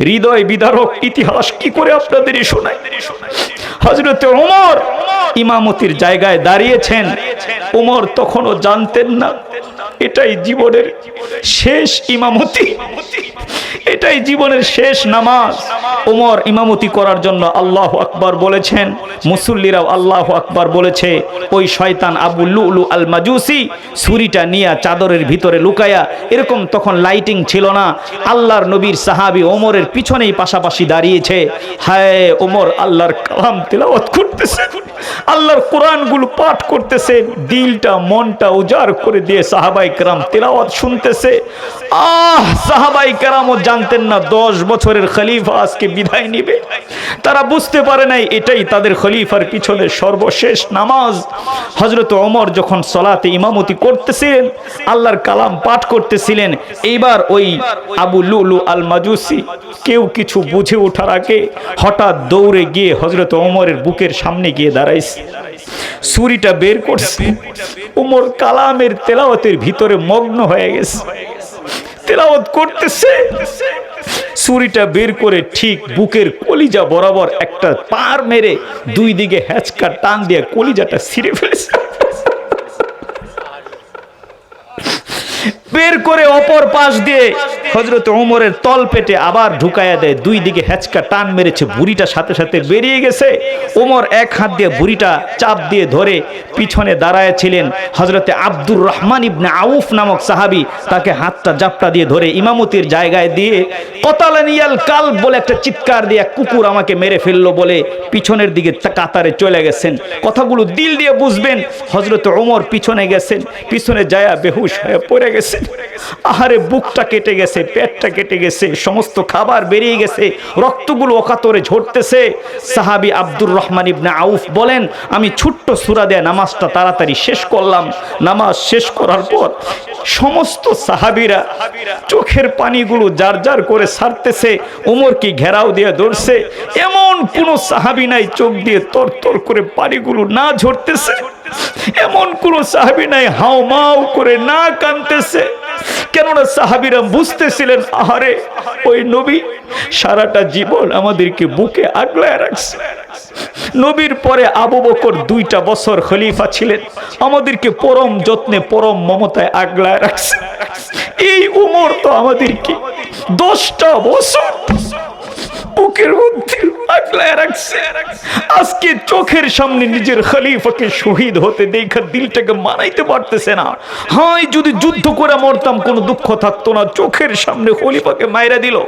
হৃদয় বিদারক ইতিহাস কি করে আপনাদের শোনায়? হজরতে ওমর ইমামতির জায়গায় দাঁড়িয়েছেন। ওমর তখনও জানতেন না। এটাই জীবনের শেষ ইমামতি। এটাই জীবনের শেষ নামাজ। ওমর ইমামতি করার জন্য আল্লাহ আকবার বলেছেন, মুসল্লিরাও আল্লাহ আকবার বলেছে, ওই শয়তান আবু লুলু আল মাজুসি ছুরিটা নিয়ে চাদরের ভিতরে লুকায়া, এরকম তখন লাইটিং ছিল না। আল্লাহর নবীর সাহাবি ওমরের পিছনেই পাশাপাশি দাঁড়িয়েছে। হায় ওমর, আল্লাহর কালাম তেলাওয়াত করতেছে। আল্লাহর কোরআনগুলো পাঠ করতেছে। দিলটা, মনটা উজাড় করে দিয়ে সাহাবাই কেরাম তেলাওয়াত শুনতেছে। আহ, সাহাবাই কেরামও জানতেন না, দশ বছরের খলিফা আজকে বিদায় নিবে। তারা বুঝতে পারে নাই, এটাই তাদের খলিফার পিছনে সর্বশেষ নামাজ। হজরত ওমর যখন সলাতে ইমামতি করতেছিলেন, আল্লাহর কালাম পাঠ করতেছিলেন, এইবার ওই আবু লুলু আল মাজুসি কেউ কিছু বুঝে ওঠার আগে হঠাৎ দৌড়ে গিয়ে হজরত ওমরের বুকের সামনে গিয়ে দাঁড়াইছে। ছুরিটা বের করছে। ওমর কালামের তেলাওয়াতের ভিতরে মগ্ন হয়ে গেছে। তেলাওয়াত করতেছে। ছুরিটা বের করে ঠিক বুকের কলিজা বরাবর একটা পার মেরে দুই দিকে হ্যাচকা টান দিয়ে কলিজাটা ছিঁড়ে ফেলেছে। বের করে অপর পাশ দিয়ে হজরত ওমরের তল পেটে আবার ঢুকায়া দেয়। দুই দিকে হ্যাচকা টান মেরেছে, বুড়িটা সাথে সাথে বেরিয়ে গেছে। ওমর এক হাত দিয়ে বুড়িটা চাপ দিয়ে ধরে পিছনে দাঁড়ায় ছিলেন হজরতে আব্দুর রহমান ইবনে আউফ নামক সাহাবি। তাকে হাতটা জাপটা দিয়ে ধরে ইমামতির জায়গায় দিয়ে কতালানিয়াল কাল বলে একটা চিৎকার দিয়ে কুকুর আমাকে মেরে ফেলল বলে পিছনের দিকে কাতারে চলে গেছেন। কথাগুলো দিল দিয়ে বুঝবেন হজরত ওমর পিছনে গেছেন, পিছনে যায়া বেহুশ হয়ে পড়ে গেছেন। আহারে, বুকটা কেটে গেছে, পেটটা কেটে গেছে, সমস্ত খাবার বেরিয়ে গেছে, রক্তগুলো অকাতরে ঝরতেছে। সাহাবি আব্দুর রহমান ইবনে আউফ বলেন, আমি ছোট্ট সুরা দেয়া নামাজটা তাড়াতাড়ি শেষ করলাম। নামাজ শেষ করার পর সমস্ত সাহাবিরা চোখের পানিগুলো যার যার করে ছাড়তেছে ওমরকে ঘেরাও দিয়ে ধরছে এমন কোনো সাহাবি নাই, চোখ দিয়ে তর তর করে পানিগুলো না ঝরতেছে। এমন কোন সাহাবি নাই, হাও মাও করে না কানতেছে। কেননা সাহাবিরা বুঝতেছিলেন, আহারে, ওই নবী সারাটা জীবন আমাদেরকে বুকে আগলায় রাখছে। নবীর পরে আবু বকর দুইটা বছর খলিফা ছিলেন, আমাদেরকে পরম যত্নে, পরম মমতায় আগলায় রাখছে। এই উমর তো আমাদেরকে দশটা বছর বুকের মধ্যে আজকে চোখের সামনে নিজের শহীদ হতে দেখা দিলটাকে মানাইতে পারতেছে না। যদি যুদ্ধ করে মরতাম, কোনো দুঃখ থাকতো না। চোখের সামনে খলিফাকে দিল।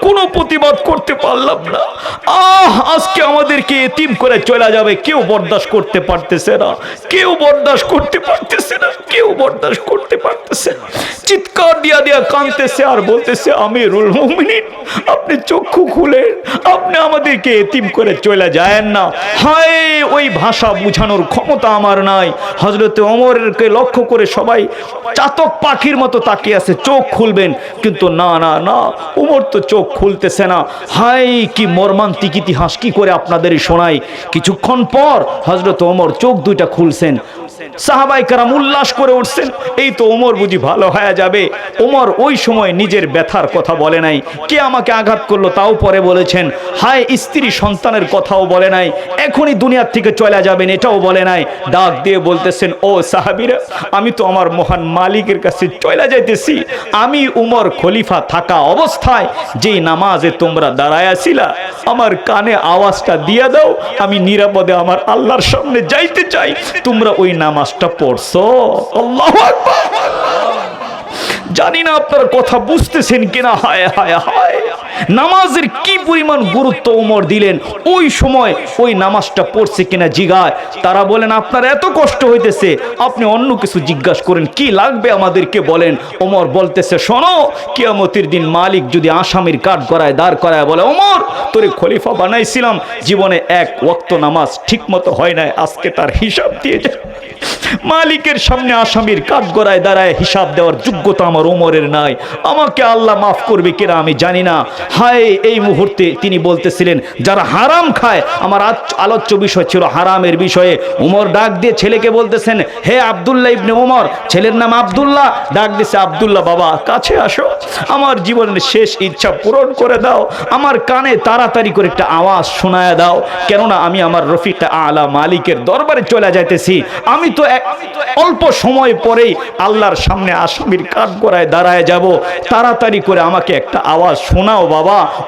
কোনো প্রতিবাদ করতে পারলাম না। আহ, আজকে আমাদেরকে এতিম করে চলে যাবে। কেউ বরদাস্ত করতে পারতেছে না। কেউ বরদাস্ত করতে পারতেছে না। কেউ বরদাস্ত করতে পারতেছে না। চিৎকার দিয়া দিয়া কাঁদতেছে আর বলতেছে, আমিরুল মুমিনিন, আপনি চক্ষু খুলেন। আপনি আমাদেরকে এতিম করে চলে যায়েন না। হায়, ওই ভাষা বুঝানোর ক্ষমতা আমার নাই। হজরতে অমরকে লক্ষ্য করে সবাই চাতক পাখির মতো তাকিয়ে আছে, চোখ খুলবেন। কিন্তু না না না উমর তো চোখ খুলতেছে না। হায়, কি মর্মান্তিক ইতিহাস, কি করে আপনাদের শোনাই। কিছুক্ষণ পর হজরত ওমর চোখ দুইটা খুলছেন। সাহাবাই কারাম উল্লাস করে উঠছেন, এই তো ওমর বুঝি ভালো হয়ে যাবে। ওমর ওই সময় নিজের ব্যথার কথা বলে নাই। কে আমাকে আঘাত করল তাও পরে বলেছেন, হায়, স্ত্রী সন্তানের কথাও বলে নাই। এখনই দুনিয়ার থেকে চলে যাবেন, এটাও বলে নাই। ডাক দিয়ে বলতেছেন, ও সাহাবিরা, আমি তো আমার মহান মালিকের কাছে চলে যাইতেছি। আমি উমর খলিফা থাকা অবস্থায় যেই নামাজে তোমরা দাঁড়ায় আছিলা, আমার কানে আওয়াজটা দিয়ে দাও। আমি নিরাপদে আমার আল্লাহর সামনে যাইতে চাই। তোমরা ওই নামাজটা পড়ছো? জানি না আপনার কথা বুঝতেছেন কিনা। হায় হায় হায়। নামাজের কি পরিমাণ গুরুত্ব ওমর দিলেন? ওই সময় ওই নামাজটা পড়ছে কিনা জিগায়। তারা বলেন, আপনার এত কষ্ট হইতেছে, আপনি অন্য কিছু জিজ্ঞাসা করেন, কি লাগবে আমাদেরকে বলেন? ওমর বলতেছে, শোনো, কিয়ামতির দিন মালিক যদি আসামির কাঠ গড়ায় দাঁড় করায় বলে ওমর তোরে খলিফা বানাইছিলাম, জীবনে এক ওয়াক্ত নামাজ ঠিক মতো হয় নাই, আজকে তার হিসাব দিয়ে মালিকের সামনে আসামির কাঠ গড়ায় দাঁড়ায় হিসাব দেওয়ার যোগ্যতা আমার ওমরের নাই। আমাকে আল্লাহ মাফ করবে কিনা আমি জানি না। হায়, এই মুহূর্তে তিনি বলতেছিলেন, যারা হারাম খায়, আমার আলোচ্য বিষয় ছিল হারামের বিষয়ে। উমর ডাক দিয়ে ছেলেকে বলতেছেন, হে আবদুল্লাহ ইবনে উমর, ছেলের নাম আব্দুল্লাহ। ডাক দিছে, আবদুল্লাহ বাবা, কাছে আসো, আমার জীবনের শেষ ইচ্ছা পূরণ করে দাও, আমার কানে তাড়াতাড়ি করে একটা আওয়াজ শোনায় দাও, কেননা আমি আমার রফিক আলা মালিকের দরবারে চলে যাইতেছি। আমি তো অল্প সময় পরেই আল্লাহর সামনে আসামির কাঠ গড়ায় দাঁড়ায় যাব। তাড়াতাড়ি করে আমাকে একটা আওয়াজ শোনাও বাবা।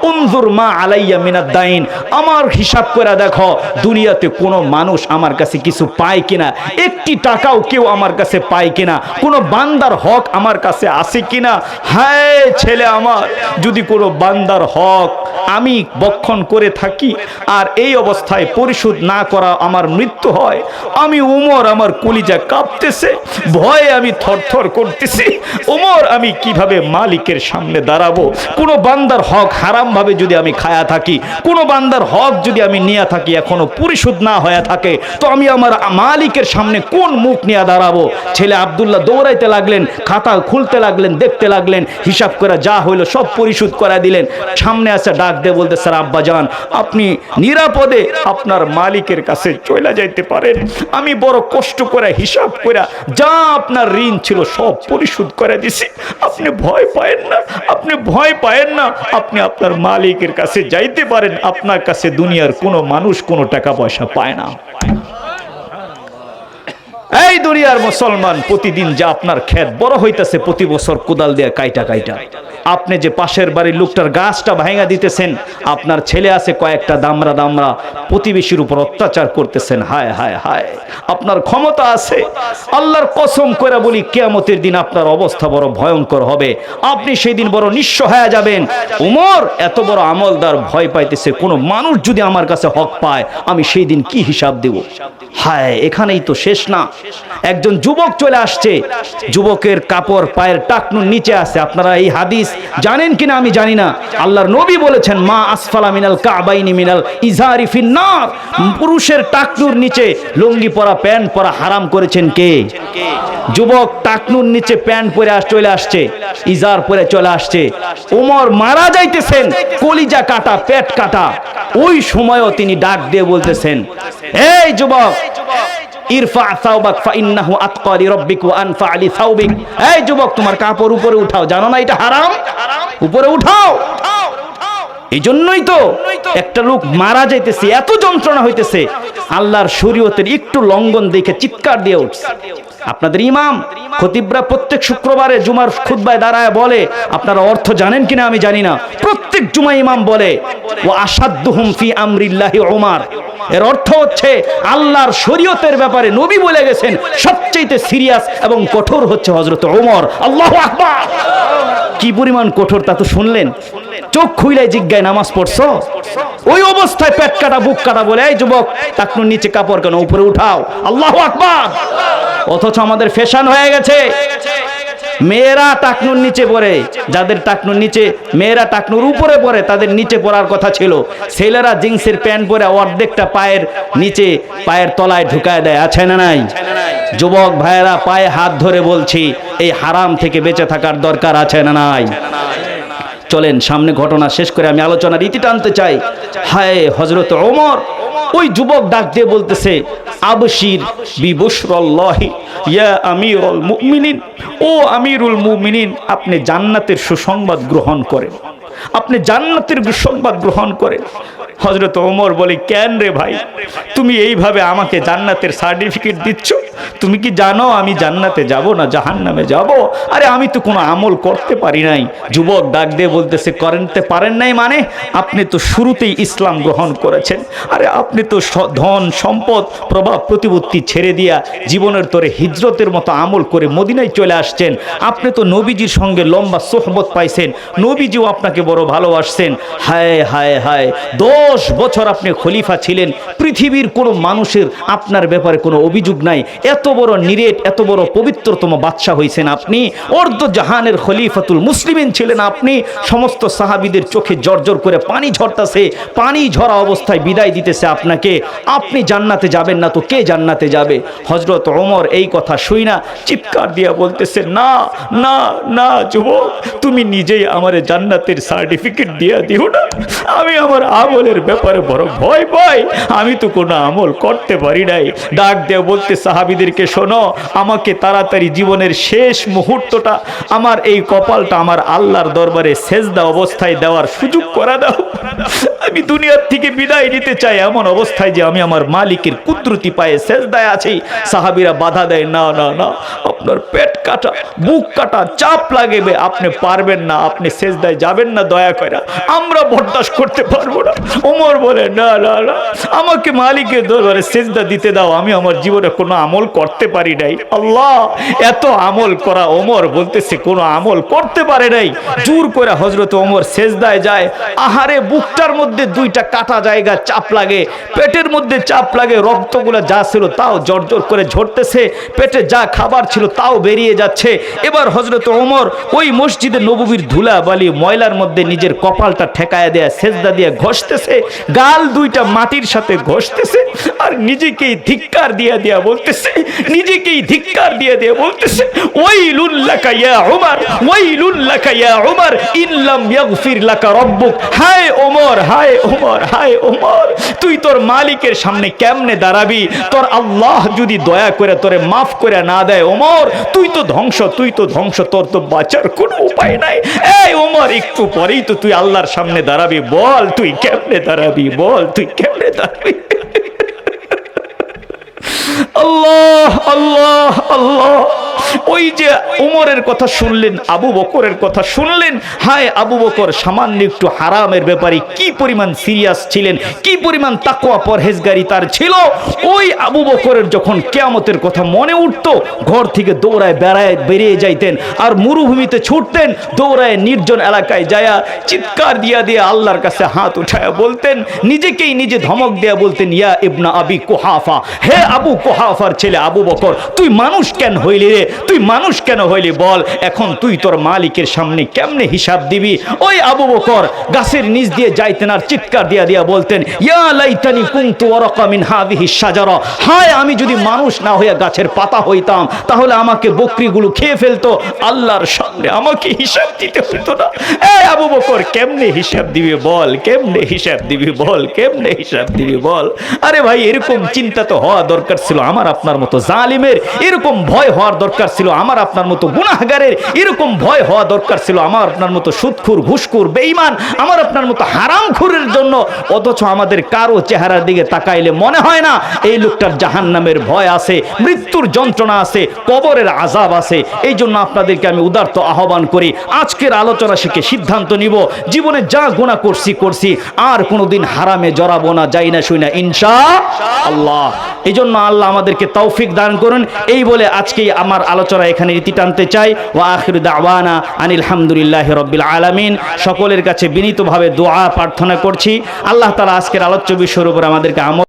উনজুর মা আলাইয়া মিনাদ্দাইন আমার হিসাব করে দেখো, দুনিয়াতে কোনো মানুষ আমার কাছে কিছু পায় কিনা, একটি টাকাও কেউ আমার কাছে পায় কিনা, কোনো বান্দার হক আমার কাছে আছে কিনা? হ্যাঁ ছেলে আমার, যদি কোনো বান্দার হক আমি বক্ষণ করে থাকি আর এই অবস্থায় পরিশোধ না করা আমার মৃত্যু হয়, আমি উমর আমার কলিজা কাঁপতেছে, ভয়ে আমি থরথর করতেছি, উমর আমি কীভাবে মালিকের সামনে দাঁড়াবো? কোনো বান্দার হক হারামভাবে যদি আমি খায়া থাকি, কোনো বান্দার হক যদি আমি নিয়ে থাকি, এখনও পরিশোধ না হয়ে থাকে, তো আমি আমার মালিকের সামনে কোন মুখ নিয়ে দাঁড়াবো? ছেলে আবদুল্লাহ দৌড়াইতে লাগলেন খাতা খুলতে লাগলেন, দেখতে লাগলেন, হিসাব করে যা হইল সব পরিশোধ করে দিলেন। সামনে আসে ডাক দিয়ে বলতে, স্যার আব্বা যান, আপনি নিরাপদে আপনার মালিকের কাছে চলে যাইতে পারেন। আমি বড় কষ্ট করে হিসাব করে যা আপনার ঋণ ছিল সব পরিশোধ করে দিছি। আপনি ভয় পায়েন না, আপনি ভয় পায়েন না আপনি আপনার মালিকের কাছে যাইতে পারেন, আপনার কাছে দুনিয়ার কোনো মানুষ কোনো টাকা পয়সা পায় না। এই দুনিয়ার মুসলমান, প্রতিদিন যা আপনার ক্ষেত বড় হইতেছে, প্রতি বছর কোদাল দিয়ে কাইটা কাইটা। আপনি যে পাশের বাড়ির লোকটার গাছটা ভাঙা দিতেছেন, আপনার ছেলে আছে কয়েকটা দামরা দামরা, প্রতিবেশীর উপর অত্যাচার করতেছেন। হায় হায় হায়, আপনার ক্ষমতা আছে। আল্লাহর কসম করে বলি, কেয়ামতের দিন আপনার অবস্থা বড় ভয়ঙ্কর হবে। আপনি সেই দিন বড় নিঃস্ব হয়ে যাবেন। উমর, এত বড় আমলদার ভয় পাইতেছে, কোনো মানুষ যদি আমার কাছে হক পায়, আমি সেই দিন কি হিসাব দেব? হায়, এখানেই তো শেষ না। একজন যুবক চলে আসছে। যুবকের কাপড় পায়ের টাকনুর নিচে আছে। আপনারা এই হাদিস জানেন কিনা আমি জানি না। আল্লাহর নবী বলেছেন মা আসফালা মিনাল কাবাইনি মিনাল ইজারি ফিন্নার। পুরুষের টাকনুর নিচে লুঙ্গি পরা প্যান্ট পরা হারাম করেছেন কে? যুবক টাকনুর নিচে প্যান্ট পরে আস চলে আসছে ইজার পরে চলে আসছে। ওমর মারা যাইতেছেন কলিজা কাটা পেট কাটা। ওই সময়ও তিনি ডাক দিয়ে বলতেছেন এই যুবক ইরফা সাউবাক আতকা লিরাব্বিক ওয়া আনফা লি সাউবিক এই যুবক, তোমার কাপড় উপরে উঠাও। জানো না এটা হারাম? উপরে উঠাও। এই জন্যই তো একটা লোক মারা যাইতেছে, এত যন্ত্রণা হইতেছে। আল্লাহর শরীয়তের একটু লঙ্ঘন দেখে চিৎকার দিয়ে উঠছে। আপনাদের ইমাম খতিবরা প্রত্যেক শুক্রবারে জুমার খুতবায় দাঁড়ায় বলে, আপনারা অর্থ জানেন কিনা আমি জানি না। প্রত্যেক জুমা ইমাম বলে ও আসাদ্দুহুম ফি আমরিল্লাহি ওমার এর অর্থ হচ্ছে আল্লাহর শরীয়তের ব্যাপারে নবী বলে গেছেন সবচেয়ে সিরিয়াস এবং কঠোর হচ্ছে হজরত ওমর। আল্লাহ কি পরিমাণ কঠোর তা তো শুনলেন। চোখ খুইলাই জিজ্ঞায়, নামাজ পড়ছো? ওই অবস্থায় পেট কাটা, বুক কাটা বলে, এই যুবক টাকনুর নিচে কাপড় কেন? উপরে উঠাও। আল্লাহ আকবার! অথচ আমাদের ফ্যাশন হয়ে গেছে। মেয়েরা টাকনুর নিচে পড়ে। যাদের টাকনুর নিচে, মেয়েরা টাকনুর উপরে পড়ে, তাদের নিচে পড়ার কথা ছিল। ছেলেরা জিন্সের প্যান্ট পরে অর্ধেকটা পায়ের নিচে, পায়ের তলায় ঢুকায় দেয়। আছে না নাই? যুবক ভাইয়েরা, পায়ে হাত ধরে বলছি, এই হারাম থেকে বেঁচে থাকার দরকার আছে না নাই? চলেন, সামনে ঘটনা শেষ করে আমি আলোচনার ইতি টানতে চাই। হায় হজরত ওমর! ওই যুবক ডাক দিয়ে বলতেছে আবশির বিবশরল্লাহি। ইয়া আমিরুল মুমিনিন। ও আমিরুল মুমিনিন, আপনি জান্নাতের সুসংবাদ গ্রহণ করেন। আপনি জান্নাতের সুসংবাদ গ্রহণ করেন। হজরত ওমর বলে, কেন রে ভাই? তুমি এইভাবে আমাকে জান্নাতের সার্টিফিকেট দিচ্ছ? তুমি কি জানো আমি জান্নাতে যাব না জাহান্নামে যাব? আরে আমি তো কোনো আমল করতে পারি নাই। যুবক ডাক দিয়ে বলতেছে করতে পারেন নাই মানে? আপনি তো শুরুতেই ইসলাম গ্রহণ করেছেন। আরে আপনি তো ধন, সম্পদ, প্রভাব, প্রতিপত্তি ছেড়ে দিয়া জীবনের তরে হিজরতের মতো আমল করে মদিনায় চলে আসছেন। আপনি তো নবীজির সঙ্গে লম্বা সোহবত পাইছেন। নবীজিও আপনাকে বড় ভালোবাসছেন। হায় হায় হায়, দশ বছর আপনি খলিফা ছিলেন। পৃথিবীর কোনো মানুষের আপনার ব্যাপারে কোনো অভিযোগ নাই। এত বড় নিরেট, এত বড় পবিত্রতম বাদশাহ হয়েছেন আপনি। অর্ধ জাহানের খলিফাতুল মুসলিমিন ছিলেন আপনি। সমস্ত সাহাবিদের চোখে জর্জর করে পানি ঝরতাছে, পানি ঝরা অবস্থায় বিদায় দিতেছে আপনাকে। আপনি জান্নাতে যাবেন না তো কে জান্নাতে যাবে? হজরত ওমর এই কথা শুই না, চিৎকার দিয়া বলতেছে, না না না যুবক, তুমি নিজেই আমার জান্নাতের সার্টিফিকেট দিয়া দিও না। আমি আমার আমলের ব্যাপারে বড় ভয় পাই। আমি তো কোনো আমল করতে পারি নাই। ডাক দেও বলতে সাহাবিদেরকে শোনো, আমাকে তাড়াতাড়ি জীবনের শেষ মুহূর্তটা আমার এই কপালটা আমার আল্লাহর দরবারে সেজদা অবস্থায় দেওয়ার সুযোগ করা দাও। আমি দুনিয়ার থেকে বিদায় নিতে চাই এমন অবস্থায় যে আমি আমার মালিকের কুদরতি পায়ে সেজদায় আছি। সাহাবিরা বাধা দেয়, না না না, আপনার পেট কাটা বুক কাটা, চাপ লাগবে, আপনি পারবেন না, আপনি সেজদায় যাবেন না, দয়া করে। আমরা বরদাস্ত করতে পারব না। ওমর বলে, না না না, আমাকে মালিকের দরবারে সেজদা দিতে দাও, আমি আমার জীবনে কোনো আমল করতে পারি নাই। আল্লাহ, এত আমল করা ওমর বলতেছে, কোনো আমল করতে পারে নাই। জোর করে হজরত ওমর সেজদায় যায়। আহারে, বুকটার মধ্যে দুইটা কাটা জায়গা চাপ লাগে, পেটের মধ্যে চাপ লাগে, রক্তগুলো যা ছিল তাও জর্জর করে ঝরতেছে, পেটে যা খাবার ছিল তাও বেরিয়ে যাচ্ছে। এবার হজরত ওমর ওই মসজিদে নববীর ধুলা বালি ময়লার মধ্যে নিজের কপালটা ঠেকায় দেয়া, সেজদা দিয়ে ঘষতেছে, গাল দুইটা মাটির সাথে ঘষতেছে, আর নিজেকেই ধিক্কার দিয়া দিয়া বলতেছে, নিজেকেই ধিক্কার দিয়ে দিয়ে বলতেছে ওই লুল্লাকা ইয়া উমর ওই লুল্লাকা ইয়া উমর ইল্লাম ইয়াগফির লাকা রব্বুক। হায় ওমর, হায় ওমর, হায় ওমর, তুই তোর মালিকের সামনে কেমনে দাঁড়াবি? তোর আল্লাহ যদি দয়া করে তোরে মাফ করে না দেয়, ওমর, তুই তো ধ্বংস, তুই তো ধ্বংস, তোর তো বাঁচার কোনো উপায় নাই। এই ওমর, একটু পরেই তো তুই আল্লাহর সামনে দাঁড়াবি। বল, তুই কেমনে দাঁড়াবি? বল, তুই কেমনে দাঁড়াবি? আল্লাহ আল্লাহ আল্লাহ। ওই যে উমরের কথা শুনলেন, আবু বকরের কথা শুনলেন, হায় আবু বকর, সামান্য একটু হারামের ব্যাপারে কি পরিমাণ সিরিয়াস ছিলেন, কি পরিমাণ তাকোয়া পরহেজগারি তার ছিল? ওই আবু বকরের যখন কেয়ামতের কথা মনে উঠত, ঘর থেকে দৌড়ায় বেড়ায় বেরিয়ে যাইতেন আর মরুভূমিতে ছুটতেন, দৌড়ায় নির্জন এলাকায় যায়া চিৎকার দিয়া দিয়ে আল্লাহর কাছে হাত উঠায়া বলতেন, নিজেকেই নিজে ধমক দেয়া বলতেন, ইয়া ইবনা আবি কোহাফা, হে আবু কোহাফার ছেলে আবু বকর, তুই মানুষ কেন হইলি রে? তুই মানুষ কেন হইলি বল? এখন তুই তোর মালিকের সামনে কেমনে হিসাব দিবি? ওই আবু বকর গাছের নিচ দিয়ে যাইতেন আর চিৎকার দিয়া দিয়া বলতেন, ইয়া লাইতানি কুনতু ওয়ারাকা মিন হাযিহি শাজারা। হায়, আমি যদি মানুষ না হইয়া গাছের পাতা হইতাম, তাহলে আমাকে বকরিগুলো খেয়ে ফেলতো। আল্লাহর সামনে আমাকে হিসাব দিতে হইতো না। এই আবু বকর, কেমনে হিসাব দিবি বল? কেমনে হিসাব দিবি বল? কেমনে হিসাব দিবি বল? আরে ভাই, এরকম চিন্তা তো হওয়া দরকার ছিল। আমার আপনার মতো জালিমের এরকম ভয় হওয়ার দরকার ছিল, আমার আপনার মতো গুনাহগারের এরকম ভয় হওয়া দরকার ছিল, আমার আপনার মতো সুদখুর, ঘুষখুর, বেঈমান, আমার আপনার মতো হারামখুরের জন্য, অথচ আমাদের কারও চেহারার দিকে তাকাইলে মনে হয় না, এই লোকটার জাহান্নামের ভয় আছে, মৃত্যুর যন্ত্রণা আছে, কবরের আজাব আছে। এই জন্য আপনাদেরকে আমি উদার্ত আহ্বান করি, আজকের আলোচনা শিখে সিদ্ধান্ত নিব, জীবনে যা গুণা করছি করছি, আর কোনোদিন হারামে জড়াবো না, যাই না, শুই না, ইনশা আল্লাহ। এই জন্য আল্লাহ আমাদেরকে তৌফিক দান করুন, এই বলে আজকেই আমার আলোচনা এখানে রীতি টানতে চাই। ও আখির দাওয়ানা আনিল হামদুলিল্লাহ রব্বিল আলমিন। সকলের কাছে বিনীতভাবে দোয়া প্রার্থনা করছি। আল্লাহ তালা আজকের আলোচ্য বিষয়ের উপর আমাদেরকে আমল